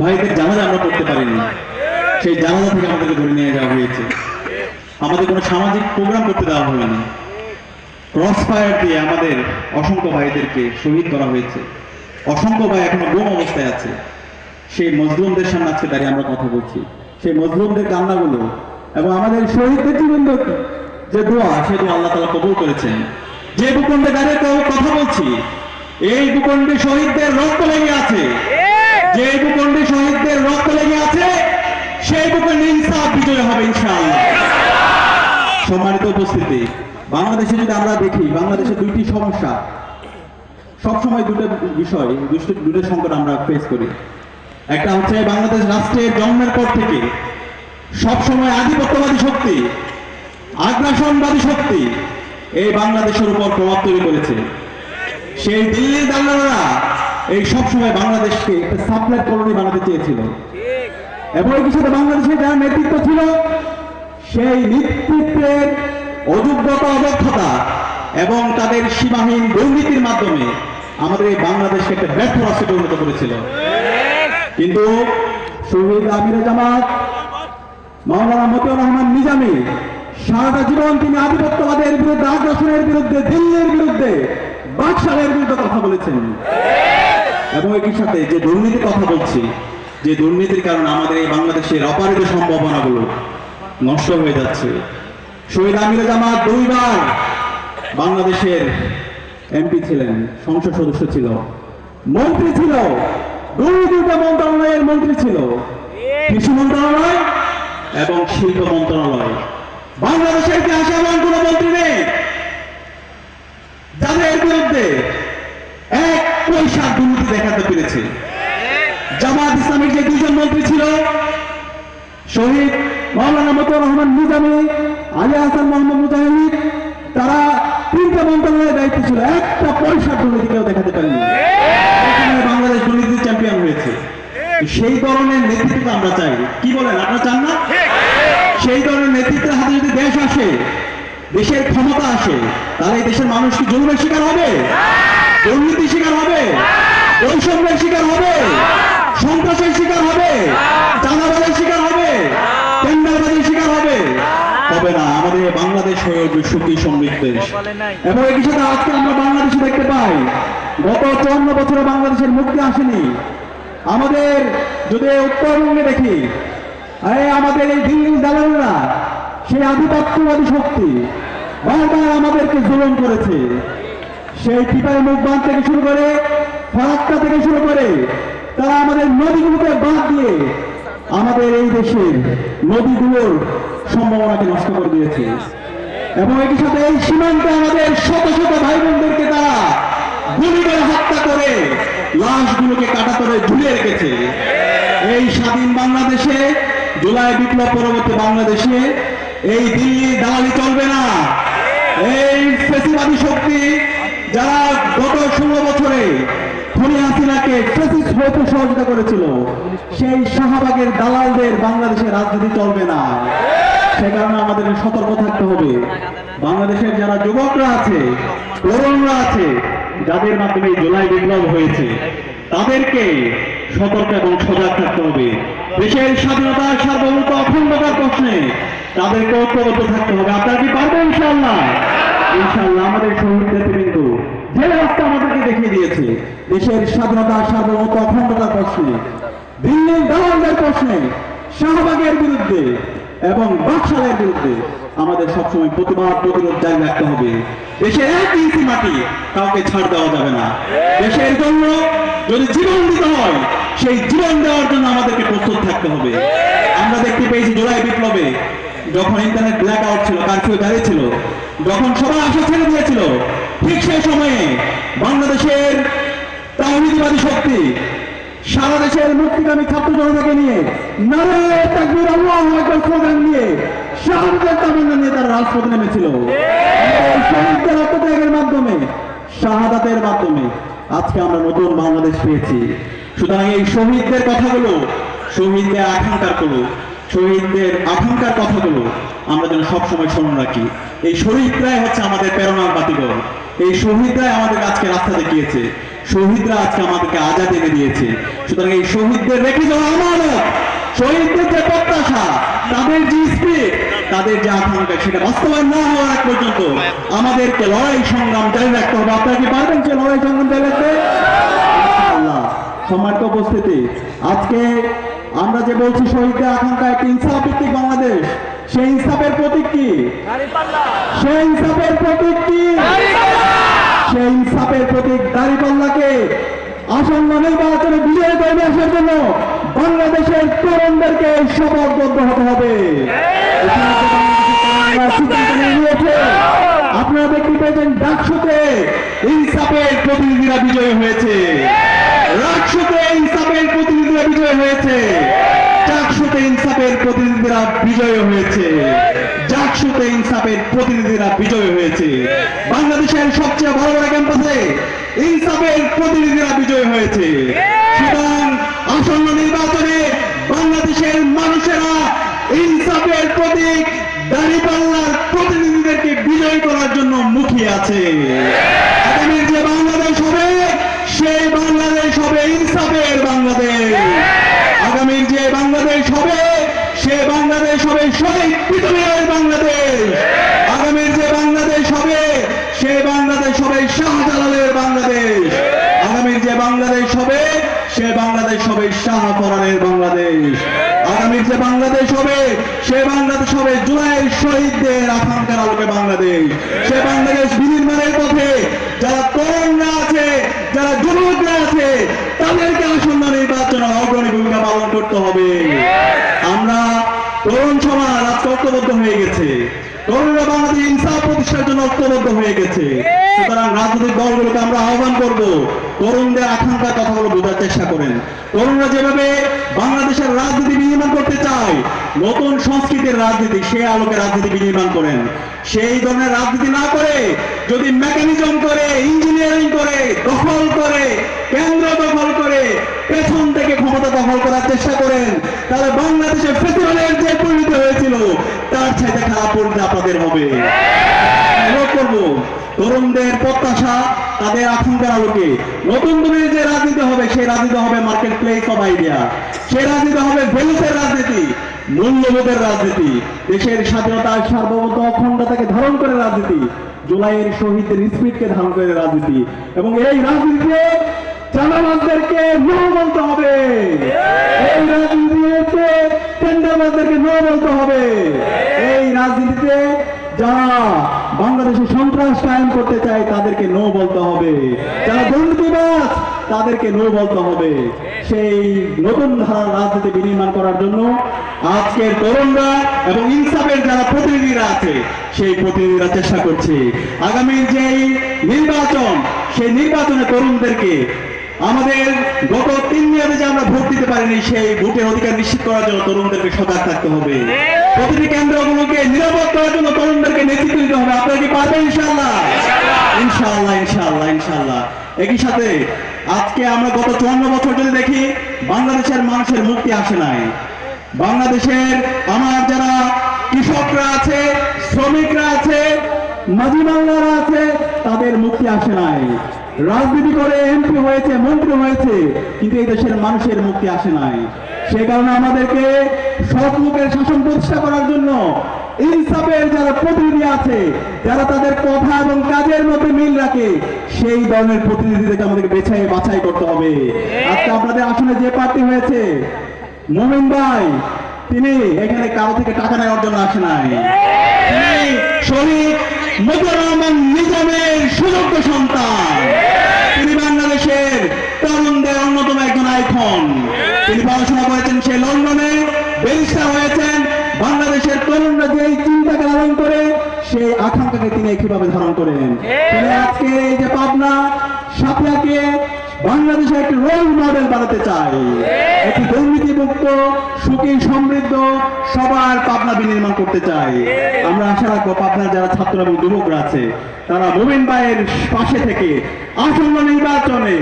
ভাইদের জানাজা আমরা করতে পারিনি। সেই জানাজা থেকে আমাদেরকে ধরে নিয়ে যাওয়া হয়েছে। আমাদের কোনো সামাজিক প্রোগ্রাম করতে দেওয়া হয়নি ক্রস ফায়ার দিয়ে আমাদের অসংখ্য ভাইদেরকে শহীদ করা হয়েছে। অসংখ্য ভাই এখনও গুম অবস্থায় আছে। সেই মজলুমদের সামনে আজকে দাঁড়িয়ে আমরা কথা বলছি। সেই মজলুমদের কান্নাগুলো এবং আমাদের শহীদদের জীবন যে দোয়া, সে দোয়া আল্লাহ তালা কবুল করেছেন। যে ভূখণ্ডে দাঁড়িয়ে কথা বলছি, এই ভূখণ্ডে শহীদদের রক্ত লেগে আছে। যে ভূখণ্ডে শহীদদের রক্ত লেগে আছে, সেই ভূখণ্ডে ইনসাফ বিজয় হবে সম্মানিত উপস্থিতি, বাংলাদেশে যদি আমরা দেখি, বাংলাদেশে দুইটি সমস্যা। সবসময় দুটো বিষয়, দুটো সংকট আমরা ফেস করি। একটা হচ্ছে বাংলাদেশ রাষ্ট্রের জন্মের পর থেকে সবসময় আধিপত্যবাদী শক্তি, আগ্রাসনবাদী শক্তি এই বাংলাদেশের উপর প্রভাব তৈরি করেছে। সেই দিল্লির দাঙ্গারা এই সবসময় বাংলাদেশকে একটা সাপ্লাই কলোনি বানাতে চেয়েছিল। এবং সাথে বাংলাদেশের যারা নেতৃত্ব ছিল, সেই নেতৃত্বের অযোগ্যতা, অদক্ষতা এবং তাদের সীমাহীন দুর্নীতির মাধ্যমে আমাদের এই বাংলাদেশকে একটা ব্যর্থ রাষ্ট্রে পরিণত করেছিল। কিন্তু শহীদ আমির জামাত, মাওলানা মতিউর রহমান নিজামি সারাটা জীবন তিনি আধিপত্যবাদের বিরুদ্ধে, আগ্রাসনের বিরুদ্ধে, দিল্লির বিরুদ্ধে, বাকশালের বিরুদ্ধে কথা বলেছেন। এবং একই সাথে যে দুর্নীতির কথা বলছি, যে দুর্নীতির কারণে আমাদের এই বাংলাদেশের অপারিত সম্ভাবনাগুলো নষ্ট হয়ে যাচ্ছে। শহীদ আমির জামাত দুইবার বাংলাদেশের এমপি ছিলেন, সংসদ সদস্য ছিল, মন্ত্রী ছিল দুই দুইটা মন্ত্রণালয়ের মন্ত্রী ছিল, কৃষি মন্ত্রণালয় এবং শিল্প মন্ত্রণালয়। বাংলাদেশের ইতিহাসে এমন কোন মন্ত্রী নেই যাদের বিরুদ্ধে এক পয়সা দুর্নীতি দেখাতে পেরেছে। জামাত ইসলামের যে দুজন মন্ত্রী ছিল, শহীদ মাওলানা মতুর রহমান নিজামী আলী হাসান মোহাম্মদ মুজাহিদ, তারা তিনটা মন্ত্রণালয়ের দায়িত্ব ছিল। একটা পয়সা দুর্নীতি কেউ দেখাতে পারেনি। বাংলাদেশ দুর্নীতি চ্যাম্পিয়ন হয়েছে। সেই ধরনের নেতৃত্ব আমরা চাই। কি বলেন, আপনারা চান না? সেই ধরনের নেতৃত্বের হাতে যদি দেশ আসে, দেশের ক্ষমতা আসে, তাহলে এই দেশের মানুষ কি জুলুমের শিকার হবে? দুর্নীতির শিকার হবে, বৈষম্যের শিকার হবে, সন্ত্রাসের শিকার হবে, চাঁদাবাজের শিকার হবে, টেন্ডারবাজের শিকার হবে। হবে না, আমাদের বাংলাদেশ হয়ে উঠবে সুখী সমৃদ্ধ দেশ। এবং একই সাথে আজকে আমরা বাংলাদেশে দেখতে পাই। গত চুয়ান্ন বছরে বাংলাদেশের মুক্তি আসেনি। আমাদের যদি উত্তরবঙ্গে দেখি এই আমাদের এই দিল্লির দালালরা, সেই আধিপত্যবাদী শক্তি বারবার আমাদেরকে জুলুম করেছে। সেই টিপাই মুখ বাঁধ থেকে শুরু করে, ফারাক্কা থেকে শুরু করে, তারা আমাদের নদীগুলোকে বাদ দিয়ে আমাদের এই দেশের নদীগুলোর সম্ভাবনাকে নষ্ট করে দিয়েছে। এবং একই সাথে এই সীমান্তে আমাদের শত শত ভাই বোনদেরকে তারা গুলি করে হত্যা করে, লাশগুলোকে কাটা করে ঝুলিয়ে রেখেছে। এই স্বাধীন বাংলাদেশে, জুলাই বিপ্লব পরবর্তী বাংলাদেশে এই দিল্লি দালালি চলবে না। এই ফেসিবাদী শক্তি যারা গত ষোলো বছরে খনি হাসিনাকে ফেসিস হতে সহযোগিতা করেছিল, সেই শাহবাগের দালালদের বাংলাদেশে রাজনীতি চলবে না। সে কারণে আমাদের সতর্ক থাকতে হবে। বাংলাদেশের যারা যুবকরা আছে, তরুণরা আছে, যাদের মাধ্যমে জুলাই বিপ্লব হয়েছে, তাদেরকে সতর্ক এবং সজাগ থাকতে হবে। দেশের স্বাধীনতা সার্বভৌমত্ব অখণ্ডতার প্রশ্নে তাদেরকে ঐক্যবদ্ধ থাকতে হবে। আপনারা কি পারবেন ইনশাল্লাহ ইনশাল্লাহ আমাদের শহীদদের কিন্তু যে রাস্তা আমাদেরকে দেখিয়ে দিয়েছে, দেশের স্বাধীনতা, সার্বভৌমত্ব, অখণ্ডতার প্রশ্নে, দিল্লির দালালদের প্রশ্নে, শাহবাগের বিরুদ্ধে এবং বাকশালের বিরুদ্ধে আমাদের সবসময় প্রতিবাদ, প্রতিরোধ জারি রাখতে হবে। দেশের এক ইঞ্চি মাটি কাউকে ছাড় দেওয়া যাবে না। দেশের জন্য যদি জীবন দিতে হয়, সেই জীবন দেওয়ার জন্য আমাদেরকে প্রস্তুত থাকতে হবে। আমরা দেখতে পেয়েছি জুলাই বিপ্লবে যখন ইন্টারনেট ব্ল্যাক আউট ছিল কারফিউ দাঁড়িয়ে ছিল। যখন সবাই আশা ছেড়ে দিয়েছিল, ঠিক সেই সময়ে বাংলাদেশের তাহিদিবাদী শক্তি, সারা দেশের মুক্তিগামী ছাত্র জনতাকে নিয়ে নারায় তাকবীর, আল্লাহু আকবার স্লোগান নিয়ে শাহাদাতের তামান্না নিয়ে রাজপথে নেমেছিল। শহীদদের আত্মত্যাগের মাধ্যমে, শাহাদাতের মাধ্যমে আজকে আমরা নতুন বাংলাদেশ পেয়েছি। সুতরাং এই শহীদদের কথাগুলো, শহীদদের আকাঙ্ক্ষারগুলো শহীদদের আকাঙ্ক্ষার কথাগুলো আমরা যেন সবসময় স্মরণ রাখি। এই শহীদরাই হচ্ছে আমাদের প্রেরণার বাতিগল এই শহীদরাই আমাদের আজকে রাস্তা দেখিয়েছে। শহীদরা আজকে আমাদেরকে আজাদ এনে দিয়েছে। সুতরাং এই শহীদদের রেখে যাওয়া আমানত। শহীদদের যে প্রত্যাশা, তাদের যে স্পিড তাদের যে আকাঙ্ক্ষা, সেটা বাস্তবায়ন না হওয়ার আগ পর্যন্ত আমাদেরকে লড়াই সংগ্রাম জারি রাখতে হবে। আপনারা কি পারবেন সে লড়াই সংগ্রাম জারি রাখতে? সম্মানিত উপস্থিতি। আজকে আমরা যে বলছি শহীদদের আকাঙ্ক্ষা একটি ইনসাফ ভিত্তিক বাংলাদেশ সেই ইনসাফের প্রতীক কি? সেই ইনসাফের প্রতীক কি? সেই ইনসাফের প্রতীক দাঁড়িপাল্লাকে আসন্ন নির্বাচনে বিজয় করে আসার জন্য বাংলাদেশের তরুণদেরকে শপথবদ্ধ হতে হবে। আপনারা দেখতে পেয়েছেন ডাকসুতে ইনসাফের প্রতিনিধিরা বিজয়ী হয়েছে। রাকসুতে ইনসাফের প্রতিনিধিরা বিজয় হয়েছে। চাকসুতে ইনসাফের প্রতিনিধিরা বিজয় হয়েছে। জাকসুতে ইনসাফের প্রতিনিধিরা বিজয় হয়েছে। বাংলাদেশের সবচেয়ে বড় বড় ক্যাম্পাসে ইনসাফের প্রতিনিধিরা বিজয় হয়েছে। সুতরাং আসন্ন নির্বাচনে বাংলাদেশের মানুষেরা ইনসাফের প্রতীক দাঁড়িপাল্লার প্রতিনিধিদেরকে বিজয় করার জন্য মুখিয়ে আছে। বাংলাদেশ হবে, সে বাংলাদেশ হবে শহীদ পৃথিবীর বাংলাদেশ। আগামীর যে বাংলাদেশ হবে, সে বাংলাদেশ হবে শাহজালালের বাংলাদেশ। আগামীর যে বাংলাদেশ হবে, সে বাংলাদেশ হবে শাহপরানের বাংলাদেশ। আগামীর যে বাংলাদেশ হবে, সে বাংলাদেশ হবে জুলাইয়ের শহীদদের আকাঙ্ক্ষার আলোকে বাংলাদেশ বিনির্মাণের পথে যারা তরুণরা আছে যারা যুবকরা আছে, তাদেরকে আসন্ন নির্বাচনে অগ্রণী ভূমিকা পালন করতে হবে। আমরা তরুণ সমাজ আজকে ঐক্যবদ্ধ হয়ে গেছে। তরুণরা বাংলাদেশ ইনসাফ প্রতিষ্ঠার জন্য ঐক্যবদ্ধ হয়ে গেছে। সুতরাং রাজনৈতিক দলগুলোকে আমরা আহ্বান করব তরুণদের আকাঙ্ক্ষার কথাগুলো বোঝার চেষ্টা করেন। তরুণরা যেভাবে বাংলাদেশের রাজনীতি বিনির্মাণ করতে চায়, নতুন সংস্কৃতির রাজনীতি, সে আলোকে রাজনীতি বিনির্মাণ করেন। সেই ধরনের রাজনীতি না করে, যদি মেকানিজম করে ইঞ্জিনিয়ারিং করে, দখল করে, কেন্দ্র দখল করে, পেছন থেকে ক্ষমতা দখল করার চেষ্টা করেন, তাহলে বাংলাদেশে ফেস্টিভ্যালের যে পরিণত হয়েছিল, তার চাইতে খারাপ পরিণতি আপনাদের হবে। করব তরুণদের প্রত্যাশা, তাদের আকাঙ্ক্ষার আলোকে নতুন দিনের যে রাজনীতি হবে, সেই রাজনীতি হবে মার্কেট প্লেস অফ আইডিয়া সেই রাজনীতি হবে ভ্যালুসের রাজনীতি, মূল্যবোধের রাজনীতি। দেশের স্বাধীনতা সার্বভৌমত্ব অখণ্ডতাকে ধারণ করে রাজনীতি, জুলাইয়ের শহীদদের স্পিডকে ধারণ করে রাজনীতি। এবং এই রাজনীতিতে জানামানদেরকে নো বলতে হবে। এই রাজনীতিতে টেন্ডারবাজদেরকে নো বলতে হবে। এই রাজনীতিতে যারা বাংলাদেশে সন্ত্রাস কায়েম করতে চায়, তাদেরকে নো বলতে হবে। যারা দুর্নীতিবাজ তাদেরকে নো বলতে হবে। সেই নতুন ধারার রাজনীতি বিনির্মাণ করার জন্য আজকের তরুণরা এবং ইনসাফের যারা প্রতিনিধিরা আছে, সেই প্রতিনিধিরা চেষ্টা করছে। আগামীর যেই নির্বাচন, সেই নির্বাচনে তরুণদেরকে আমাদের গত তিন মেয়াদে যে আমরা ভোট দিতে পারিনি, সেই ভোটের অধিকার নিশ্চিত করার জন্য তরুণদেরকে সজাগ থাকতে হবে। প্রতিটি কেন্দ্রগুলোকে নিরাপদ করার জন্য তরুণদেরকে নেতৃত্ব দিতে হবে পারবেন ইনশাআল্লাহ। ইনশাআল্লাহ ইনশাআল্লাহ ইনশাআল্লাহ। একই সাথে, আজকে আমরা গত চুয়ান্ন বছর যদি দেখি, বাংলাদেশের মানুষের মুক্তি আসে নাই। বাংলাদেশের আমার যারা কৃষকরা আছে, শ্রমিকরা আছে, মাঝি বাংলারা আছে, তাদের মুক্তি আসে নাই। রাজনীতি করে এমপি হয়েছে, মন্ত্রী হয়েছে, কিন্তু এই দেশের মানুষের মুক্তি আসে নাই। সে কারণে আমাদেরকে সৎ লোকের শাসন প্রতিষ্ঠা করার জন্য ইনসাফের যারা প্রতিনিধি আছে, যারা তাদের কথা এবং কাজের মধ্যে মিল রাখে, সেই ধরনের প্রতিনিধিদেরকে আমাদেরকে বেছাই বাছাই করতে হবে। আজকে আপনাদের আসলে যে প্রার্থী হয়েছে, মোমিন ভাই, তিনি এখানে কারও থেকে টাকা নেওয়ার জন্য আসে নাই। শহীদ মুজিবুর রহমান নিজামের সুযোগ্য সন্তান তিনি বাংলাদেশের তরুণদের অন্যতম একজন আইকন তিনি পড়াশোনা করেছেন সে লন্ডনে ব্যারিস্টার হয়েছেন বাংলাদেশের এই চিন্তাকে লালন করে, সেই আকাঙ্ক্ষাকে তিনি একইভাবে ধারণ করেন। আজকে এই যে পাবনা সাপিয়াকে বাংলাদেশে একটি রোল মডেল বানাতে চাই একটি দুর্নীতি মুক্ত সুখী, সমৃদ্ধ সবার পাবনা বিনির্মাণ করতে চাই আমরা আশা রাখব পাবনার যারা ছাত্র এবং যুবকরা আছে, তারা মোমিন ভাইয়ের পাশে থেকে আসন্ন নির্বাচনে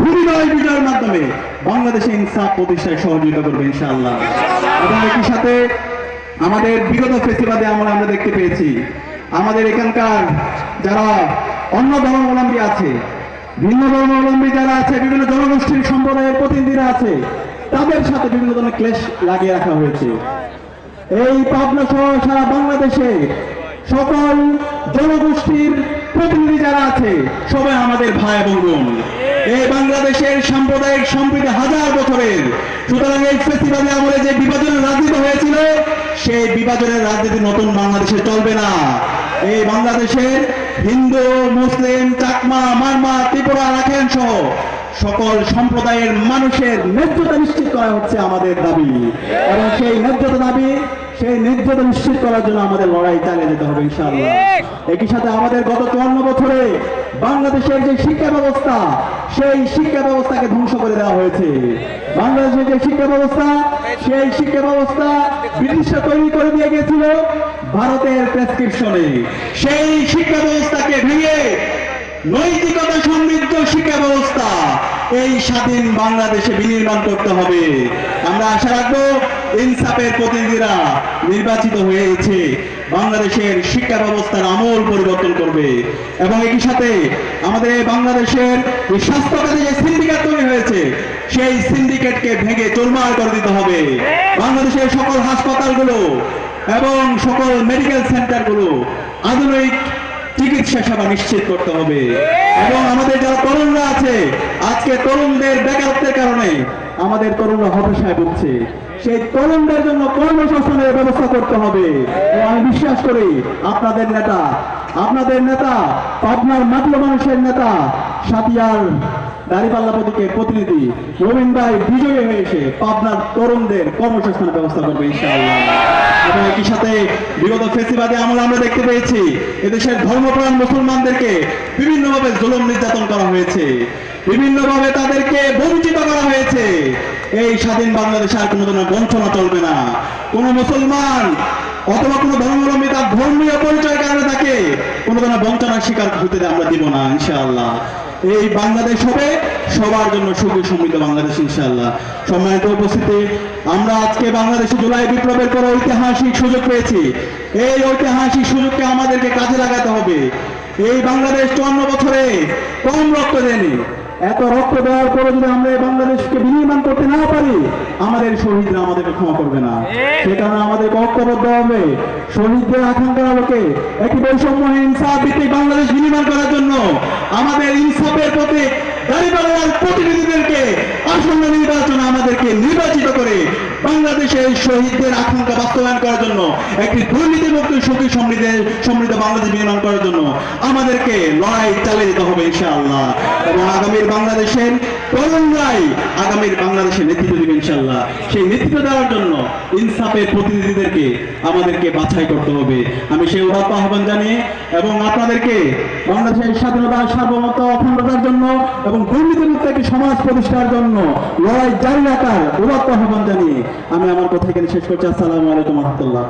ভূমিদয় বিজয়ের মাধ্যমে বাংলাদেশে ইনসাফ প্রতিষ্ঠায় সহযোগিতা করবে ইনশাআল্লাহ। এবং একই সাথে আমাদের বিগত ফেস্টিভ্যালে আমরা আমরা দেখতে পেয়েছি। আমাদের এখানকার যারা অন্য ধর্মাবলম্বী আছে, ভিন্ন ধর্মাবলম্বী যারা আছে, বিভিন্ন জনগোষ্ঠীর সম্প্রদায়ের প্রতিনিধিরা আছে, তাদের সাথে বিভিন্ন ধরনের ক্লেশ লাগিয়ে রাখা হয়েছে। এই পাবনা সহ সারা বাংলাদেশে সকল জনগোষ্ঠীর প্রতিনিধি যারা আছে, সবাই আমাদের ভাই এবং বোন। এই বাংলাদেশের সাম্প্রদায়িক সম্প্রীতি হাজার বছরের সুতরাং এই ফেস্টিভ্যালে আমলে যে বিভাজনের রাজনীতি হয়েছিল, সেই বিভাজনের রাজনীতি নতুন বাংলাদেশে চলবে না। এই বাংলাদেশের হিন্দু, মুসলিম, চাকমা, মারমা, ত্রিপুরা রাখেন সহ সকল সম্প্রদায়ের মানুষের ন্যায্যতা নিশ্চিত করা হচ্ছে আমাদের দাবি। এবং সেই ন্যায্যতা দাবি সেই ন্যায্যতা নিশ্চিত করার জন্য আমাদের লড়াই চালিয়ে যেতে হবে ইনশাআল্লাহ। একই সাথে আমাদের গত চুয়ান্ন বছরে বাংলাদেশের যে শিক্ষা ব্যবস্থা সেই শিক্ষা ব্যবস্থাকে ধ্বংস করে দেওয়া হয়েছে। বাংলাদেশের যে শিক্ষা ব্যবস্থা সেই শিক্ষা ব্যবস্থা ব্রিটিশরা তৈরি করে দিয়ে গেছিল ভারতের প্রেসক্রিপশনে। সেই শিক্ষা ব্যবস্থাকে ভেঙে নৈতিকতা সমৃদ্ধ শিক্ষা ব্যবস্থা এই স্বাধীন বাংলাদেশে বিনির্মাণ করতে হবে। আমরা আশা রাখব ইনসাফের প্রতিনিধিরা নির্বাচিত হয়েছে। বাংলাদেশের শিক্ষা ব্যবস্থার আমূল পরিবর্তন করবে। এবং একই সাথে আমাদের বাংলাদেশের যে স্বাস্থ্য খাতে যে সিন্ডিকেট তৈরি হয়েছে, সেই সিন্ডিকেটকে ভেঙে চুরমার করে দিতে হবে। বাংলাদেশের সকল হাসপাতালগুলো এবং সকল মেডিকেল সেন্টারগুলো আধুনিক চিকিৎসা সেবা নিশ্চিত করতে হবে। এবং আমাদের যারা তরুণরা আছে, আজকে তরুণদের বেকারত্বের কারণে আমাদের তরুণরা হতাশায় ভুগছে। সেই তরুণদের জন্য কর্মসংস্থানের ব্যবস্থা করতে হবে। আমি বিশ্বাস করি, আপনাদের নেতা আপনাদের নেতা, পাবনার মাতৃ মানুষের নেতা, সাতিয়ার দাঁড়িপাল্লা প্রতিনিধি ভাই বিজয়ী পাবনার তরুণদের কর্মসংস্থানের ব্যবস্থা করবে ইনশাআল্লাহ। একই সাথে বিগত আমরা দেখতে পেয়েছি, এদেশের ধর্মপ্রাণ মুসলমানদেরকে বিভিন্নভাবে জুলুম নির্যাতন করা হয়েছে, বিভিন্নভাবে তাদেরকে বঞ্চিত করা হয়েছে। এই স্বাধীন বাংলাদেশে আর কোনো ধরনের বঞ্চনা চলবে না। কোনো মুসলমান অথবা কোনো ধর্মাবলম্বী তার ধর্মীয় পরিচয় কারণে তাকে কোনো ধরনের বঞ্চনার শিকার হতে আমরা দিব না, ইনশাআল্লাহ। এই বাংলাদেশ হবে, সবার জন্য সুখী সমৃদ্ধ বাংলাদেশ ইনশাআল্লাহ। সম্মানিত উপস্থিতি, আমরা আজকে বাংলাদেশে জুলাই বিপ্লবের পর ঐতিহাসিক সুযোগ পেয়েছি। এই ঐতিহাসিক সুযোগকে আমাদেরকে কাজে লাগাতে হবে। এই বাংলাদেশ চুয়ান্ন বছরে কম রক্ত দেয়নি। এত রক্ত দেওয়ার পরে যদি আমরা এই বাংলাদেশকে বিনির্মাণ করতে না পারি, আমাদের শহীদরা আমাদেরকে ক্ষমা করবে না। সে কারণে আমাদের ঐক্যবদ্ধ হবে। শহীদদের আকাঙ্ক্ষা আলোকে একটি বৈষম্য ইনসাফ ভিত্তিক বাংলাদেশ বিনির্মাণ করার জন্য আমাদের ইনসাফের প্রতি দাঁড়িপাল্লার প্রতিনিধিদেরকে আসন্ন নির্বাচনে আমাদেরকে নির্বাচিত করে বাংলাদেশের শহীদদের আকাঙ্ক্ষা বাস্তবায়ন করার জন্য, একটি দুর্নীতিমুক্ত সুখী সমৃদ্ধ সমৃদ্ধ বাংলাদেশ নির্মাণ করার জন্য আমাদেরকে লড়াই চালিয়ে যেতে হবে ইনশাআল্লাহ। এবং আগামীর বাংলাদেশের তরুণরাই আগামীর বাংলাদেশের নেতৃত্ব দেবে ইনশাআল্লাহ। সেই নেতৃত্ব দেওয়ার জন্য ইনসাফের প্রতিনিধিদেরকে আমাদেরকে বাছাই করতে হবে। আমি সেই উদাত্ত আহ্বান জানিয়ে এবং আপনাদেরকে বাংলাদেশের স্বাধীনতা সার্বভৌমত্ব অখণ্ডতার জন্য এবং দুর্নীতিমুক্ত একটি সমাজ প্রতিষ্ঠার জন্য লড়াই জারি রাখার উদাত্ত আহ্বান জানিয়ে আমি আমার কথা এখানে শেষ করছি। আসসালামু আলাইকুম রহমতুল্লাহ।